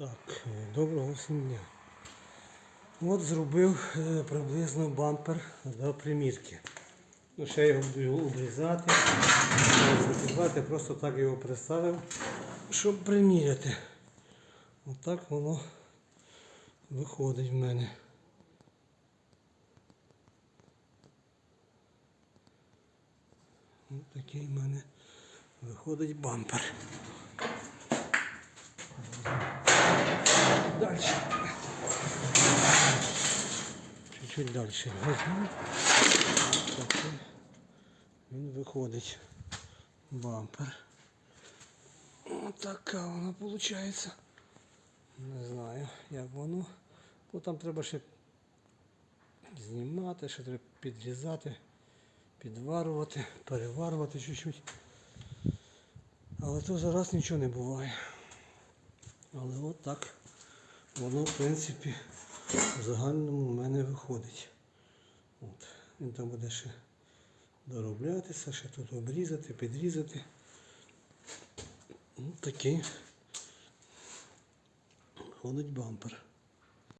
Так, е, доброго всім дня. От зробив е, приблизно бампер до примірки. Ну, ще його буду обрізати, закривати, просто так його приставив, щоб приміряти. Отак воно виходить в мене. Ось такий в мене виходить бампер. Чуть-чуть дальше возьму. Він виходить. Бампер. Ось така вона виходить. Не знаю, як воно. Ну там треба ще знімати, ще треба підрізати, підварувати, переварувати чуть-чуть. Але то зараз нічого не буває. Але от так воно, в принципі, в загальному в мене виходить. От. Він там буде ще дороблятися, ще тут обрізати, підрізати. Ось такий ходить бампер.